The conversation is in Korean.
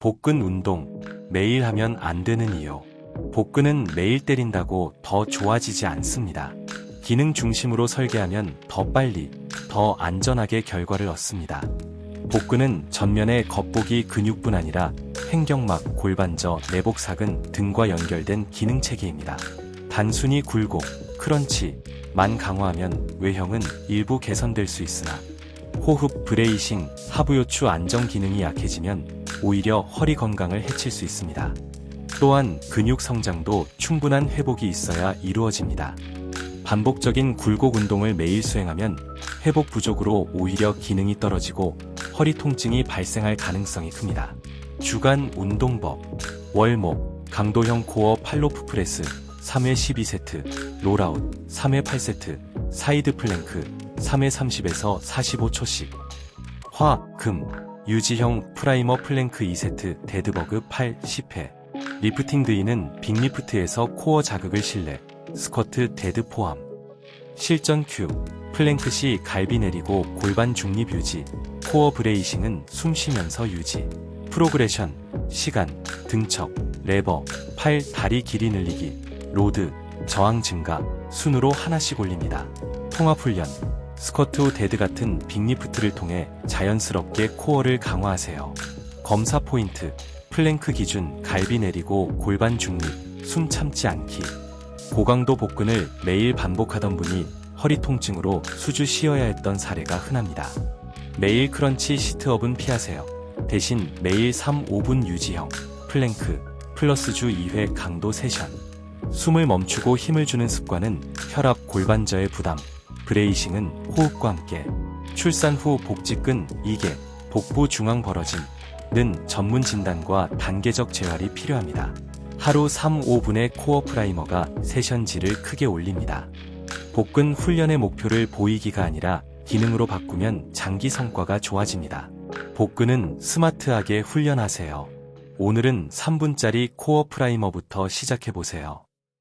복근 운동 매일 하면 안 되는 이유. 복근은 매일 때린다고 더 좋아지지 않습니다. 기능 중심으로 설계하면 더 빨리, 더 안전하게 결과를 얻습니다. 복근은 전면의 겉보기 근육뿐 아니라 횡격막, 골반저, 내복사근 등과 연결된 기능 체계입니다. 단순히 굴곡, 크런치, 만 강화하면 외형은 일부 개선될 수 있으나 호흡, 브레이싱, 하부 요추 안정 기능이 약해지면 오히려 허리 건강을 해칠 수 있습니다. 또한 근육 성장도 충분한 회복이 있어야 이루어집니다. 반복적인 굴곡 운동을 매일 수행하면 회복 부족으로 오히려 기능이 떨어지고 허리 통증이 발생할 가능성이 큽니다. 주간 운동법 월목 강도형 코어 팔로프 프레스 3회 12세트 롤아웃 3회 8세트 사이드 플랭크 3회 30에서 45초씩 화, 금, 유지형 프라이머 플랭크 2세트 데드버그 8, 10회. 리프팅 드이는 빅리프트에서 코어 자극을 실내 스쿼트 데드 포함. 실전 큐 플랭크 시 갈비 내리고 골반 중립 유지. 코어 브레이싱은 숨 쉬면서 유지. 프로그레션 시간 등척 레버 팔 다리 길이 늘리기 로드 저항 증가 순으로 하나씩 올립니다. 통합 훈련 스쿼트 후 데드 같은 빅리프트를 통해 자연스럽게 코어를 강화하세요 검사 포인트 플랭크 기준 갈비 내리고 골반 중립 숨 참지 않기 고강도 복근을 매일 반복하던 분이 허리 통증으로 수주 쉬어야 했던 사례가 흔합니다. 매일 크런치 시트업은 피하세요. 대신 매일 3, 5분 유지형 플랭크 플러스 주 2회 강도 세션 숨을 멈추고 힘을 주는 습관은 혈압 골반저의 부담 브레이싱은 호흡과 함께 출산 후 복직근 이개 복부 중앙 벌어짐 는 전문 진단과 단계적 재활이 필요합니다. 하루 3, 5분의 코어 프라이머가 세션질을 크게 올립니다. 복근 훈련의 목표를 보이기가 아니라 기능으로 바꾸면 장기 성과가 좋아집니다. 복근은 스마트하게 훈련하세요. 오늘은 3분짜리 코어 프라이머부터 시작해보세요.